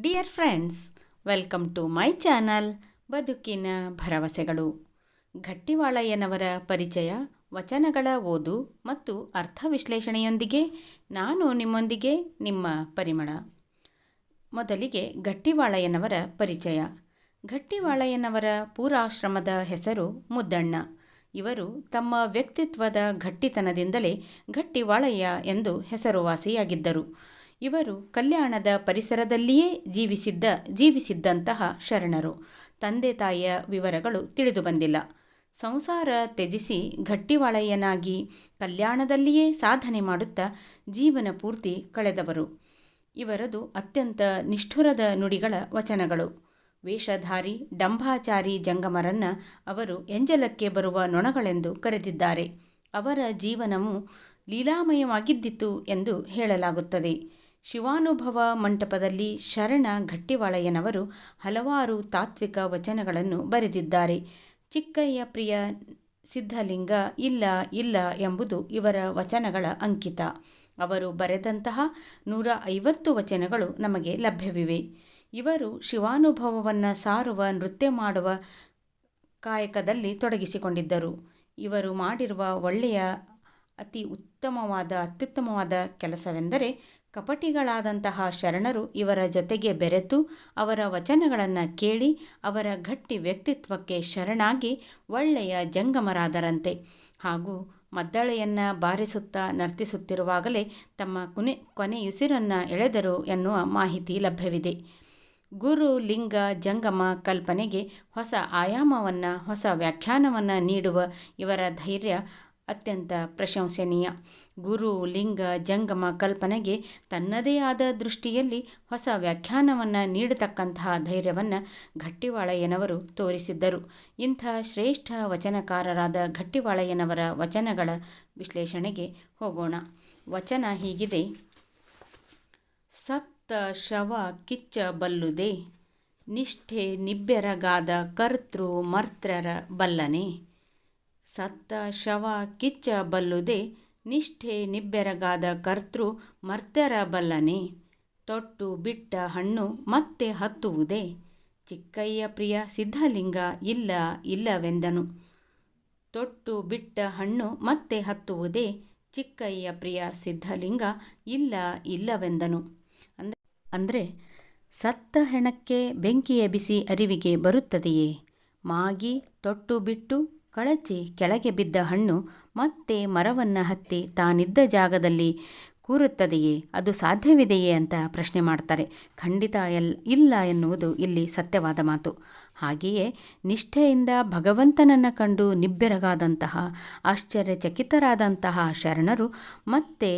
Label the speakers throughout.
Speaker 1: Dear friends welcome to my channel ಬದುಕಿನ ಭರವಸೆಗಳು. ಗಟ್ಟಿವಾಳಯ್ಯನವರ ಪರಿಚಯ, ವಚನಗಳ ಓದು ಮತ್ತು ಅರ್ಥ ವಿಶ್ಲೇಷಣೆಯೊಂದಿಗೆ ನಾನು ನಿಮ್ಮೊಂದಿಗೆ ನಿಮ್ಮ ಪರಿಮಳ. ಮೊದಲಿಗೆ ಘಟ್ಟಿವಾಳಯ್ಯನವರ ಪರಿಚಯ. ಘಟ್ಟಿವಾಳಯ್ಯನವರ ಪೂರಾಶ್ರಮದ ಹೆಸರು ಮುದ್ದಣ್ಣ. ಇವರು ತಮ್ಮ ವ್ಯಕ್ತಿತ್ವದ ಘಟ್ಟಿತನದಿಂದಲೇ ಗಟ್ಟಿವಾಳಯ್ಯ ಎಂದು ಹೆಸರುವಾಸಿಯಾಗಿದ್ದರು. ಇವರು ಕಲ್ಯಾಣದ ಪರಿಸರದಲ್ಲಿಯೇ ಜೀವಿಸಿದ್ದ, ಜೀವಿಸಿದ್ದಂತಹ ಶರಣರು. ತಂದೆ ತಾಯಿಯ ವಿವರಗಳು ತಿಳಿದು ಬಂದಿಲ್ಲ. ಸಂಸಾರ ತ್ಯಜಿಸಿ ಗಟ್ಟಿವಾಳಯ್ಯನಾಗಿ ಕಲ್ಯಾಣದಲ್ಲಿಯೇ ಸಾಧನೆ ಮಾಡುತ್ತಾ ಜೀವನ ಪೂರ್ತಿ ಕಳೆದವರು. ಇವರದು ಅತ್ಯಂತ ನಿಷ್ಠುರದ ನುಡಿಗಳ ವಚನಗಳು. ವೇಷಧಾರಿ ಡಂಭಾಚಾರಿ ಜಂಗಮರನ್ನ ಅವರು ಎಂಜಲಕ್ಕೆ ಬರುವ ನೊಣಗಳೆಂದು ಕರೆದಿದ್ದಾರೆ. ಅವರ ಜೀವನವು ಲೀಲಾಮಯವಾಗಿದ್ದಿತು ಎಂದು ಹೇಳಲಾಗುತ್ತದೆ. ಶಿವಾನುಭವ ಮಂಟಪದಲ್ಲಿ ಶರಣ ಗಟ್ಟಿವಾಳಯ್ಯನವರು ಹಲವಾರು ತಾತ್ವಿಕ ವಚನಗಳನ್ನು ಬರೆದಿದ್ದಾರೆ. ಚಿಕ್ಕಯ್ಯ ಪ್ರಿಯ ಸಿದ್ಧಲಿಂಗ, ಇಲ್ಲ ಇಲ್ಲ ಎಂಬುದು ಇವರ ವಚನಗಳ ಅಂಕಿತ. ಅವರು ಬರೆದಂತಹ ನೂರ ಐವತ್ತು ವಚನಗಳು ನಮಗೆ ಲಭ್ಯವಿವೆ. ಇವರು ಶಿವಾನುಭವವನ್ನು ಸಾರುವ, ನೃತ್ಯ ಮಾಡುವ ಕಾಯಕದಲ್ಲಿ ತೊಡಗಿಸಿಕೊಂಡಿದ್ದರು. ಇವರು ಮಾಡಿರುವ ಒಳ್ಳೆಯ, ಅತಿ ಉತ್ತಮವಾದ, ಅತ್ಯುತ್ತಮವಾದ ಕೆಲಸವೆಂದರೆ ಕಪಟಿಗಳಾದಂತಹ ಶರಣರು ಇವರ ಜೊತೆಗೆ ಬೆರೆತು ಅವರ ವಚನಗಳನ್ನು ಕೇಳಿ ಅವರ ಗಟ್ಟಿ ವ್ಯಕ್ತಿತ್ವಕ್ಕೆ ಶರಣಾಗಿ ಒಳ್ಳೆಯ ಜಂಗಮರಾದರಂತೆ ಹಾಗೂ ಮದ್ದಳೆಯನ್ನು ಬಾರಿಸುತ್ತಾ ನರ್ತಿಸುತ್ತಿರುವಾಗಲೇ ತಮ್ಮ ಕೊನೆ ಕೊನೆಯುಸಿರನ್ನು ಎಳೆದರು ಎನ್ನುವ ಮಾಹಿತಿ ಲಭ್ಯವಿದೆ. ಗುರು ಲಿಂಗ ಜಂಗಮ ಕಲ್ಪನೆಗೆ ಹೊಸ ಆಯಾಮವನ್ನು, ಹೊಸ ವ್ಯಾಖ್ಯಾನವನ್ನು ನೀಡುವ ಇವರ ಧೈರ್ಯ ಅತ್ಯಂತ ಪ್ರಶಂಸನೀಯ. ಗುರು, ಲಿಂಗ, ಜಂಗಮ ಕಲ್ಪನೆಗೆ ತನ್ನದೇ ಆದ ದೃಷ್ಟಿಯಲ್ಲಿ ಹೊಸ ವ್ಯಾಖ್ಯಾನವನ್ನು ನೀಡತಕ್ಕಂತಹ ಧೈರ್ಯವನ್ನು ಘಟ್ಟಿವಾಳಯ್ಯನವರು ತೋರಿಸಿದ್ದರು. ಇಂಥ ಶ್ರೇಷ್ಠ ವಚನಕಾರರಾದ ಘಟ್ಟಿವಾಳಯ್ಯನವರ ವಚನಗಳ ವಿಶ್ಲೇಷಣೆಗೆ ಹೋಗೋಣ. ವಚನ ಹೀಗಿದೆ. ಸತ್ತ ಶವ ಕಿಚ್ಚ ಬಲ್ಲುದೆ, ನಿಷ್ಠೆ ನಿಬ್ಬೆರಗಾದ ಕರ್ತೃ ಮರ್ತ್ರರ ಬಲ್ಲನೆ. ಸತ್ತ ಶವ ಕಿಚ್ಚ ಬಲ್ಲುದೆ ನಿಷ್ಠೆ ನಿಬ್ಬೆರಗಾದ ಕರ್ತೃ ಮರ್ತ್ಯರ ಬಲ್ಲನೆ ತೊಟ್ಟು ಬಿಟ್ಟ ಹಣ್ಣು ಮತ್ತೆ ಹತ್ತುವುದೇ. ಚಿಕ್ಕಯ್ಯ ಪ್ರಿಯ ಸಿದ್ಧಲಿಂಗ ಇಲ್ಲ ಇಲ್ಲವೆಂದನು. ತೊಟ್ಟು ಬಿಟ್ಟ ಹಣ್ಣು ಮತ್ತೆ ಹತ್ತುವುದೇ. ಚಿಕ್ಕಯ್ಯ ಪ್ರಿಯ ಸಿದ್ಧಲಿಂಗ ಇಲ್ಲ ಇಲ್ಲವೆಂದನು. ಅಂದರೆ ಅಂದರೆ, ಸತ್ತ ಹೆಣಕ್ಕೆ ಬೆಂಕಿಯ ಬಿಸಿ ಅರಿವಿಗೆ ಬರುತ್ತದೆಯೇ? ಮಾಗಿ ತೊಟ್ಟು ಬಿಟ್ಟು ಕಳಚಿ ಕೆಳಗೆ ಬಿದ್ದ ಹಣ್ಣು ಮತ್ತೆ ಮರವನ್ನು ಹತ್ತಿ ತಾನಿದ್ದ ಜಾಗದಲ್ಲಿ ಕೂರುತ್ತದೆಯೇ? ಅದು ಸಾಧ್ಯವಿದೆಯೇ ಅಂತ ಪ್ರಶ್ನೆ ಮಾಡ್ತಾರೆ. ಖಂಡಿತ ಎಲ್, ಇಲ್ಲ ಎನ್ನುವುದು ಇಲ್ಲಿ ಸತ್ಯವಾದ ಮಾತು. ಹಾಗೆಯೇ ನಿಷ್ಠೆಯಿಂದ ಭಗವಂತನನ್ನು ಕಂಡು ನಿಬ್ಬೆರಗಾದಂತಹ, ಆಶ್ಚರ್ಯಚಕಿತರಾದಂತಹ ಶರಣರು ಮತ್ತೆ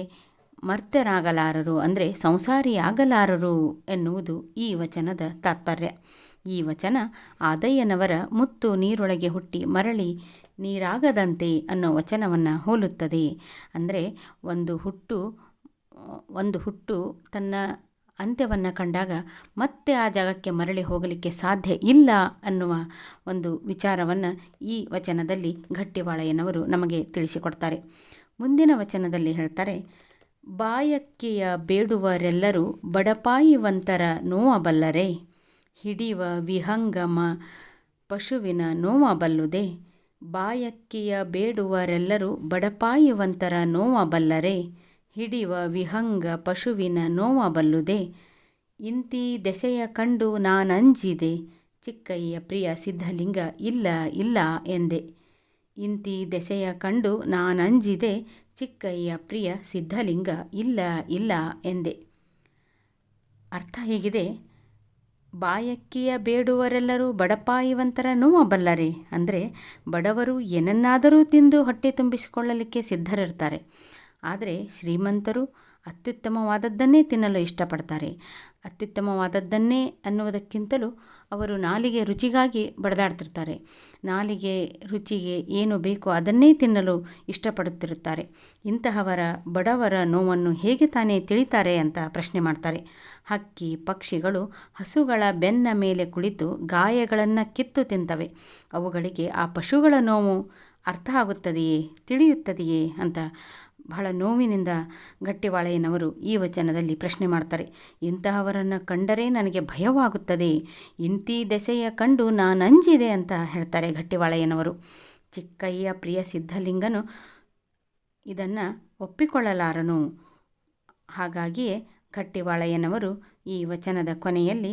Speaker 1: ಮರ್ತ್ಯರಾಗಲಾರರು ಅಂದರೆ ಸಂಸಾರಿಯಾಗಲಾರರು ಎನ್ನುವುದು ಈ ವಚನದ ತಾತ್ಪರ್ಯ. ಈ ವಚನ ಆದಯ್ಯನವರ ಮುತ್ತು ನೀರೊಳಗೆ ಹುಟ್ಟಿ ಮರಳಿ ನೀರಾಗದಂತೆ ಅನ್ನೋ ವಚನವನ್ನು ಹೋಲುತ್ತದೆ. ಅಂದರೆ ಒಂದು ಹುಟ್ಟು ಒಂದು ಹುಟ್ಟು ತನ್ನ ಅಂತ್ಯವನ್ನು ಕಂಡಾಗ ಮತ್ತೆ ಆ ಜಾಗಕ್ಕೆ ಮರಳಿ ಹೋಗಲಿಕ್ಕೆ ಸಾಧ್ಯ ಇಲ್ಲ ಅನ್ನುವ ಒಂದು ವಿಚಾರವನ್ನು ಈ ವಚನದಲ್ಲಿ ಗಟ್ಟಿವಾಳಯ್ಯನವರು ನಮಗೆ ತಿಳಿಸಿಕೊಡ್ತಾರೆ. ಮುಂದಿನ ವಚನದಲ್ಲಿ ಹೇಳ್ತಾರೆ, ಬಾಯಕ್ಕೆಯ ಬೇಡುವರೆಲ್ಲರೂ ಬಡಪಾಯಿವಂತರ ನೋವಬಲ್ಲರೆ. ಹಿಡಿಯುವ ವಿಹಂಗಮ ಪಶುವಿನ ನೋವಬಲ್ಲುದೆ ಬಾಯಕ್ಕಿಯ ಬೇಡುವರೆಲ್ಲರೂ ಬಡಪಾಯುವಂತರ ನೋವಬಲ್ಲರೆ ಹಿಡಿವ ವಿಹಂಗ ಪಶುವಿನ ನೋವಬಲ್ಲುದೆ ಇಂತಿ ದೆಸೆಯ ಕಂಡು ನಾನಂಜಿದೆ. ಚಿಕ್ಕಯ್ಯ ಪ್ರಿಯ ಸಿದ್ಧಲಿಂಗ ಇಲ್ಲ ಇಲ್ಲ ಎಂದೆ. ಇಂತಿ ದೆಸೆಯ ಕಂಡು ನಾನಂಜಿದೆ. ಚಿಕ್ಕಯ್ಯ ಪ್ರಿಯ ಸಿದ್ಧಲಿಂಗ ಇಲ್ಲ ಇಲ್ಲ ಎಂದೆ. ಅರ್ಥ ಹೇಗಿದೆ? ಬಾಯಕ್ಕಿಯ ಬೇಡುವರೆಲ್ಲರೂ ಬಡಪಾಯಿವಂತರ ನೋವಬಲ್ಲರೆ ಅಂದರೆ ಬಡವರು ಏನನ್ನಾದರೂ ತಿಂದು ಹೊಟ್ಟೆ ತುಂಬಿಸಿಕೊಳ್ಳಲಿಕ್ಕೆ ಸಿದ್ಧರಿರ್ತಾರೆ. ಆದರೆ ಶ್ರೀಮಂತರು ಅತ್ಯುತ್ತಮವಾದದ್ದನ್ನೇ ತಿನ್ನಲು ಇಷ್ಟಪಡ್ತಾರೆ. ಅತ್ಯುತ್ತಮವಾದದ್ದನ್ನೇ ಅನ್ನುವುದಕ್ಕಿಂತಲೂ ಅವರು ನಾಲಿಗೆ ರುಚಿಗಾಗಿ ಬಡದಾಡ್ತಿರ್ತಾರೆ. ನಾಲಿಗೆ ರುಚಿಗೆ ಏನು ಬೇಕೋ ಅದನ್ನೇ ತಿನ್ನಲು ಇಷ್ಟಪಡುತ್ತಿರುತ್ತಾರೆ. ಇಂತಹವರ ಬಡವರ ನೋವನ್ನು ಹೇಗೆ ತಾನೇ ತಿಳಿತಾರೆ ಅಂತ ಪ್ರಶ್ನೆ ಮಾಡ್ತಾರೆ. ಹಕ್ಕಿ, ಪಕ್ಷಿಗಳು ಹಸುಗಳ ಬೆನ್ನ ಮೇಲೆ ಕುಳಿತು ಗಾಯಗಳನ್ನು ಕಿತ್ತು ತಿಂತವೆ. ಅವುಗಳಿಗೆ ಆ ಪಶುಗಳ ನೋವು ಅರ್ಥ ಆಗುತ್ತದೆಯೇ, ತಿಳಿಯುತ್ತದೆಯೇ ಅಂತ ಬಹಳ ನೋವಿನಿಂದ ಗಟ್ಟಿವಾಳೆಯನವರು ಈ ವಚನದಲ್ಲಿ ಪ್ರಶ್ನೆ ಮಾಡ್ತಾರೆ, ಇಂತಹವರನ್ನು ಕಂಡರೆ ನನಗೆ ಭಯವಾಗುತ್ತದೆ, ಇಂತಿ ದೆಸೆಯ ಕಂಡು ನಾನಂಜಿದೆ ಅಂತ ಹೇಳ್ತಾರೆ ಗಟ್ಟಿವಾಳೆಯನವರು. ಚಿಕ್ಕಯ್ಯ ಪ್ರಿಯ ಸಿದ್ಧಲಿಂಗನು ಇದನ್ನು ಒಪ್ಪಿಕೊಳ್ಳಲಾರನು. ಹಾಗಾಗಿಯೇ ಗಟ್ಟಿವಾಳೆಯನವರು ಈ ವಚನದ ಕೊನೆಯಲ್ಲಿ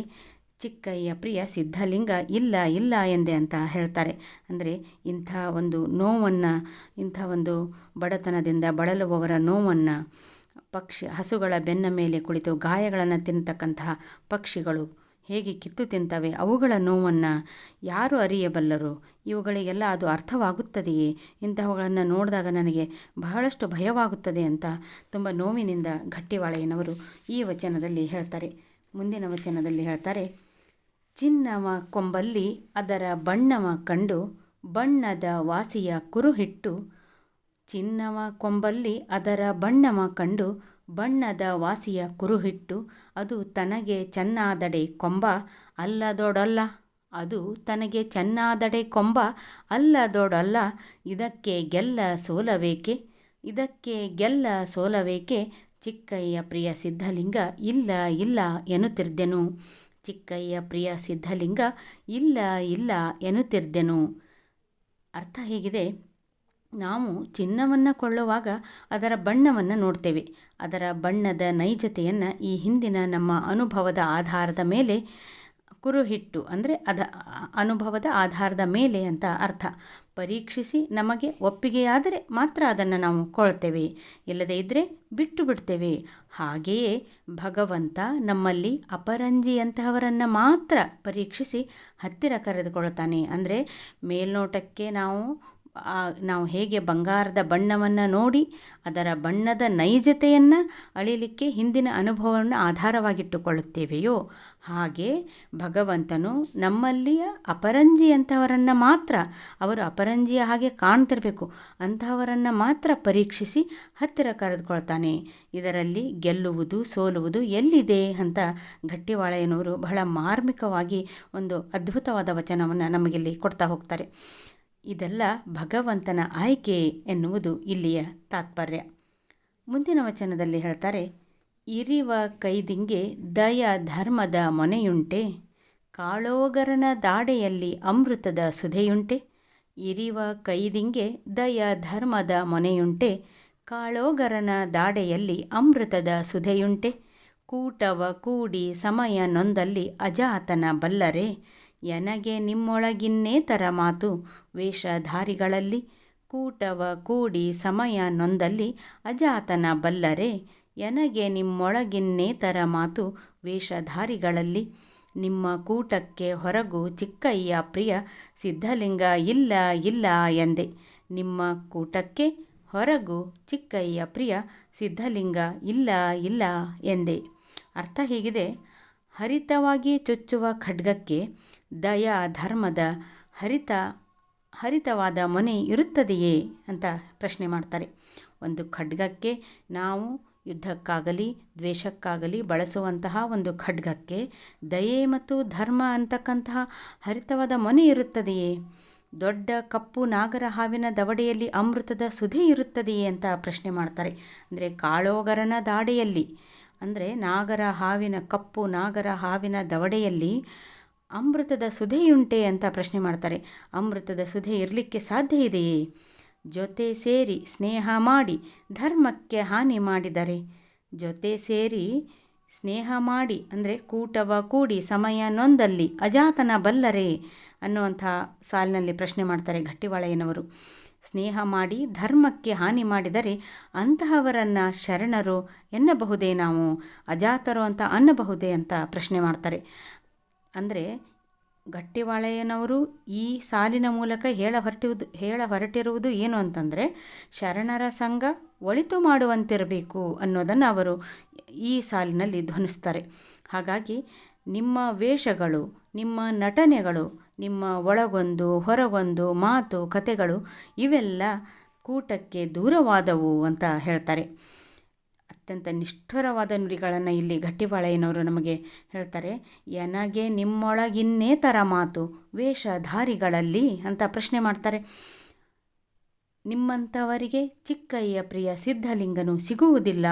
Speaker 1: ಚಿಕ್ಕಯ್ಯ ಪ್ರಿಯ ಸಿದ್ಧಲಿಂಗ, ಇಲ್ಲ ಇಲ್ಲ ಎಂದೆ ಅಂತ ಹೇಳ್ತಾರೆ. ಅಂದರೆ ಇಂಥ ಒಂದು ನೋವನ್ನು, ಇಂಥ ಒಂದು ಬಡತನದಿಂದ ಬಳಲುವವರ ನೋವನ್ನು ಪಕ್ಷಿ, ಹಸುಗಳ ಬೆನ್ನ ಮೇಲೆ ಕುಳಿತು ಗಾಯಗಳನ್ನು ತಿನ್ನತಕ್ಕಂತಹ ಪಕ್ಷಿಗಳು ಹೇಗೆ ಕಿತ್ತು ತಿಂತವೆ, ಅವುಗಳ ನೋವನ್ನು ಯಾರು ಅರಿಯಬಲ್ಲರು, ಇವುಗಳಿಗೆಲ್ಲ ಅದು ಅರ್ಥವಾಗುತ್ತದೆಯೇ? ಇಂತಹವುಗಳನ್ನು ನೋಡಿದಾಗ ನನಗೆ ಬಹಳಷ್ಟು ಭಯವಾಗುತ್ತದೆ ಅಂತ ತುಂಬ ನೋವಿನಿಂದ ಗಟ್ಟಿವಾಳೆಯನವರು ಈ ವಚನದಲ್ಲಿ ಹೇಳ್ತಾರೆ. ಮುಂದಿನ ವಚನದಲ್ಲಿ ಹೇಳ್ತಾರೆ ಚಿನ್ನವ ಕೊಂಬಲ್ಲಿ ಅದರ ಬಣ್ಣವ ಕಂಡು ಬಣ್ಣದ ವಾಸಿಯ ಕುರುಹಿಟ್ಟು, ಚಿನ್ನವ ಕೊಂಬಲ್ಲಿ ಅದರ ಬಣ್ಣವ ಕಂಡು ಬಣ್ಣದ ವಾಸಿಯ ಕುರುಹಿಟ್ಟು, ಅದು ತನಗೆ ಚೆನ್ನಾದಡೆ ಕೊಂಬ ಅಲ್ಲದೊಡಲ್ಲ, ಅದು ತನಗೆ ಚೆನ್ನಾದಡೆ ಕೊಂಬ ಅಲ್ಲದೊಡಲ್ಲ, ಇದಕ್ಕೆ ಗೆಲ್ಲ ಸೋಲಬೇಕೆ, ಇದಕ್ಕೆ ಗೆಲ್ಲ ಸೋಲಬೇಕೆ ಚಿಕ್ಕಯ್ಯ ಪ್ರಿಯ ಸಿದ್ಧಲಿಂಗ ಇಲ್ಲ ಇಲ್ಲ ಎನ್ನುತ್ತಿರ್ದೆನು ಚಿಕ್ಕಯ್ಯ ಪ್ರಿಯ ಸಿದ್ಧಲಿಂಗ, ಇಲ್ಲ ಇಲ್ಲ ಎನ್ನುತ್ತಿರ್ದೆನು ಅರ್ಥ ಹೇಗಿದೆ? ನಾವು ಚಿನ್ನವನ್ನು ಕೊಳ್ಳುವಾಗ ಅದರ ಬಣ್ಣವನ್ನು ನೋಡ್ತೇವೆ. ಅದರ ಬಣ್ಣದ ನೈಜತೆಯನ್ನು ಈ ಹಿಂದಿನ ನಮ್ಮ ಅನುಭವದ ಆಧಾರದ ಮೇಲೆ ಕುರುಹಿಟ್ಟು ಅಂದರೆ ಅದ ಅನುಭವದ ಆಧಾರದ ಮೇಲೆ ಅಂತ ಅರ್ಥ. ಪರೀಕ್ಷಿಸಿ ನಮಗೆ ಒಪ್ಪಿಗೆಯಾದರೆ ಮಾತ್ರ ಅದನ್ನು ನಾವು ಕೊಳ್ತೇವೆ. ಇಲ್ಲದೇ ಇದ್ದರೆ ಬಿಟ್ಟು ಬಿಡ್ತೇವೆ. ಹಾಗೆಯೇ ಭಗವಂತ ನಮ್ಮಲ್ಲಿ ಅಪರಂಜಿಯಂತಹವರನ್ನು ಮಾತ್ರ ಪರೀಕ್ಷಿಸಿ ಹತ್ತಿರ ಕರೆದುಕೊಳ್ತಾನೆ ಅಂದರೆ ಮೇಲ್ನೋಟಕ್ಕೆ ನಾವು ನಾವು ಹೇಗೆ ಬಂಗಾರದ ಬಣ್ಣವನ್ನು ನೋಡಿ ಅದರ ಬಣ್ಣದ ನೈಜತೆಯನ್ನು ಅಳಿಲಿಕ್ಕೆ ಹಿಂದಿನ ಅನುಭವವನ್ನು ಆಧಾರವಾಗಿಟ್ಟುಕೊಳ್ಳುತ್ತೇವೆಯೋ? ಹಾಗೆ ಭಗವಂತನು ನಮ್ಮಲ್ಲಿಯ ಅಪರಂಜಿ ಅಂಥವರನ್ನು ಮಾತ್ರ, ಅವರು ಅಪರಂಜಿಯ ಹಾಗೆ ಕಾಣ್ತಿರಬೇಕು, ಅಂಥವರನ್ನು ಮಾತ್ರ ಪರೀಕ್ಷಿಸಿ ಹತ್ತಿರ ಕರೆದುಕೊಳ್ತಾನೆ. ಇದರಲ್ಲಿ ಗೆಲ್ಲುವುದು, ಸೋಲುವುದು ಎಲ್ಲಿದೆ ಅಂತ ಗಟ್ಟಿವಾಳೆಯನವರು ಬಹಳ ಮಾರ್ಮಿಕವಾಗಿ ಒಂದು ಅದ್ಭುತವಾದ ವಚನವನ್ನು ನಮಗಿಲ್ಲಿ ಕೊಡ್ತಾ ಹೋಗ್ತಾರೆ. ಇದೆಲ್ಲ ಭಗವಂತನ ಆಯ್ಕೆ ಎನ್ನುವುದು ಇಲ್ಲಿಯ ತಾತ್ಪರ್ಯ. ಮುಂದಿನ ವಚನದಲ್ಲಿ ಹೇಳ್ತಾರೆ, ಇರಿವ ಕೈದಿಂಗೆ ದಯ ಧರ್ಮದ ಮೊನೆಯುಂಟೆ, ಕಾಳೋಗರನ ದಾಡೆಯಲ್ಲಿ ಅಮೃತದ ಸುಧೆಯುಂಟೆ, ಇರಿವ ಕೈದಿಂಗೆ ದಯ ಧರ್ಮದ ಮೊನೆಯುಂಟೆ, ಕಾಳೋಗರನ ದಾಡೆಯಲ್ಲಿ ಅಮೃತದ ಸುಧೆಯುಂಟೆ, ಕೂಟವ ಕೂಡಿ ಸಮಯ ನೊಂದಲ್ಲಿ ಅಜಾತನ ಬಲ್ಲರೆ ಎನಗೆ ನಿಮ್ಮೊಳಗಿನ್ನೇತರ ಮಾತು. ವೇಷಧಾರಿಗಳಲ್ಲಿ ಕೂಟವ ಕೂಡಿ ಸಮಯ ನೊಂದಲ್ಲಿ ಅಜಾತನ ಬಲ್ಲರೆ. ಯನಗೆ ನಿಮ್ಮೊಳಗಿನ್ನೇ ತರ ಮಾತು. ವೇಷಧಾರಿಗಳಲ್ಲಿ ನಿಮ್ಮ ಕೂಟಕ್ಕೆ ಹೊರಗು ಚಿಕ್ಕಯ್ಯ ಪ್ರಿಯ. ಸಿದ್ಧಲಿಂಗ ಇಲ್ಲ ಇಲ್ಲ ಎಂದೆ. ನಿಮ್ಮ ಕೂಟಕ್ಕೆ ಹೊರಗು ಚಿಕ್ಕಯ್ಯ ಪ್ರಿಯ. ಸಿದ್ಧಲಿಂಗ ಇಲ್ಲ ಇಲ್ಲ ಎಂದೆ. ಅರ್ಥ ಹೀಗಿದೆ? ಹರಿತವಾಗಿ ಚುಚ್ಚುವ ಖಡ್ಗಕ್ಕೆ ದಯ ಧರ್ಮದ ಹರಿತ, ಹರಿತವಾದ ಮೊನೆ ಇರುತ್ತದೆಯೇ ಅಂತ ಪ್ರಶ್ನೆ ಮಾಡ್ತಾರೆ. ಒಂದು ಖಡ್ಗಕ್ಕೆ ನಾವು ಯುದ್ಧಕ್ಕಾಗಲಿ, ದ್ವೇಷಕ್ಕಾಗಲಿ ಬಳಸುವಂತಹ ಒಂದು ಖಡ್ಗಕ್ಕೆ ದಯೆ ಮತ್ತು ಧರ್ಮ ಅಂತಕ್ಕಂತಹ ಹರಿತವಾದ ಮನೆ ಇರುತ್ತದೆಯೇ? ದೊಡ್ಡ ಕಪ್ಪು ನಾಗರ ಹಾವಿನ ದವಡೆಯಲ್ಲಿ ಅಮೃತದ ಸುಧಿ ಇರುತ್ತದೆಯೇ ಅಂತ ಪ್ರಶ್ನೆ ಮಾಡ್ತಾರೆ. ಅಂದರೆ ಕಾಳೋಗರನ ದಾಡೆಯಲ್ಲಿ ಅಂದರೆ ನಾಗರ ಹಾವಿನ ಕಪ್ಪು, ನಾಗರ ಹಾವಿನ ದವಡೆಯಲ್ಲಿ ಅಮೃತದ ಸುಧೆಯುಂಟೆ ಅಂತ ಪ್ರಶ್ನೆ ಮಾಡ್ತಾರೆ. ಅಮೃತದ ಸುಧೆ ಇರಲಿಕ್ಕೆ ಸಾಧ್ಯ ಇದೆಯೇ? ಜೊತೆ ಸೇರಿ ಸ್ನೇಹ ಮಾಡಿ, ಧರ್ಮಕ್ಕೆ ಹಾನಿ ಮಾಡಿದರೆ? ಜೊತೆ ಸೇರಿ ಸ್ನೇಹ ಮಾಡಿ, ಅಂದರೆ ಕೂಟವ ಕೂಡಿ, ಸಮಯ ನೊಂದಲ್ಲಿ ಅಜಾತನ ಬಲ್ಲರೆ ಅನ್ನುವಂಥ ಸಾಲಿನಲ್ಲಿ ಪ್ರಶ್ನೆ ಮಾಡ್ತಾರೆ ಘಟ್ಟಿವಾಳಯ್ಯನವರು. ಸ್ನೇಹ ಮಾಡಿ, ಧರ್ಮಕ್ಕೆ ಹಾನಿ ಮಾಡಿದರೆ ಅಂತಹವರನ್ನು ಶರಣರು ಎನ್ನಬಹುದೇ ನಾವು? ಅಜಾತರು ಅಂತ ಅನ್ನಬಹುದೇ ಅಂತ ಪ್ರಶ್ನೆ ಮಾಡ್ತಾರೆ. ಅಂದರೆ ಗಟ್ಟಿವಾಳೆಯನವರು ಈ ಸಾಲಿನ ಮೂಲಕ ಹೇಳ ಹೊರಟಿರುವುದು ಹೇಳ ಹೊರಟಿರುವುದು ಏನು ಅಂತಂದರೆ, ಶರಣರ ಸಂಘ ಒಳಿತು ಮಾಡುವಂತಿರಬೇಕು ಅನ್ನೋದನ್ನು ಅವರು ಈ ಸಾಲಿನಲ್ಲಿ ಧ್ವನಿಸ್ತಾರೆ. ಹಾಗಾಗಿ ನಿಮ್ಮ ವೇಷಗಳು, ನಿಮ್ಮ ನಟನೆಗಳು, ನಿಮ್ಮ ಒಳಗೊಂದು, ಹೊರಗೊಂದು ಮಾತು, ಕತೆಗಳು ಇವೆಲ್ಲ ಕೂಟಕ್ಕೆ ದೂರವಾದವು ಅಂತ ಹೇಳ್ತಾರೆ. ಅತ್ಯಂತ ನಿಷ್ಠುರವಾದ ನುಡಿಗಳನ್ನು ಇಲ್ಲಿ ಗಟ್ಟಿವಾಳೆಯನವರು ನಮಗೆ ಹೇಳ್ತಾರೆ. ಎನಗೆ ನಿಮ್ಮೊಳಗಿನ್ನೇತರ ಮಾತು ವೇಷಧಾರಿಗಳಲ್ಲಿ ಅಂತ ಪ್ರಶ್ನೆ ಮಾಡ್ತಾರೆ. ನಿಮ್ಮಂಥವರಿಗೆ ಚಿಕ್ಕಯ್ಯ ಪ್ರಿಯ ಸಿದ್ಧಲಿಂಗನು ಸಿಗುವುದಿಲ್ಲ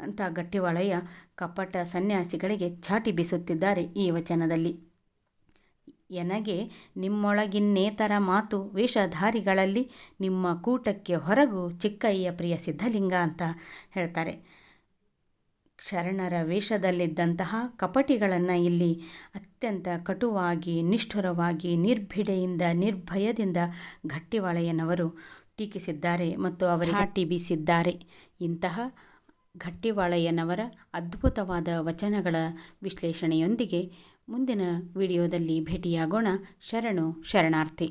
Speaker 1: ಅಂತ ಗಟ್ಟಿವಾಳಯ್ಯ ಕಪಟ ಸನ್ಯಾಸಿಗಳಿಗೆ ಚಾಟಿ ಬೀಸುತ್ತಿದ್ದಾರೆ ಈ ವಚನದಲ್ಲಿ. ಎನಗೆ ನಿಮ್ಮೊಳಗಿನ್ನೇತರ ಮಾತು ವೇಷಧಾರಿಗಳಲ್ಲಿ ನಿಮ್ಮ ಕೂಟಕ್ಕೆ ಹೊರಗು ಚಿಕ್ಕಯ್ಯ ಪ್ರಿಯ ಸಿದ್ಧಲಿಂಗ ಅಂತ ಹೇಳ್ತಾರೆ. ಶರಣರ ವೇಷದಲ್ಲಿದ್ದಂತಹ ಕಪಟಿಗಳನ್ನು ಇಲ್ಲಿ ಅತ್ಯಂತ ಕಟುವಾಗಿ ನಿಷ್ಠುರವಾಗಿ ನಿರ್ಭಿಡೆಯಿಂದ ನಿರ್ಭಯದಿಂದ ಘಟ್ಟಿವಾಳಯ್ಯನವರು ಟೀಕಿಸಿದ್ದಾರೆ ಮತ್ತು ಅವರಿಗೆ ಚಾಟಿ ಬೀಸಿದ್ದಾರೆ. ಇಂತಹ ಘಟ್ಟಿವಾಳಯ್ಯನವರ ಅದ್ಭುತವಾದ ವಚನಗಳ ವಿಶ್ಲೇಷಣೆಯೊಂದಿಗೆ ಮುಂದಿನ ವಿಡಿಯೋದಲ್ಲಿ ಭೇಟಿಯಾಗೋಣ. ಶರಣು ಶರಣಾರ್ಥಿ.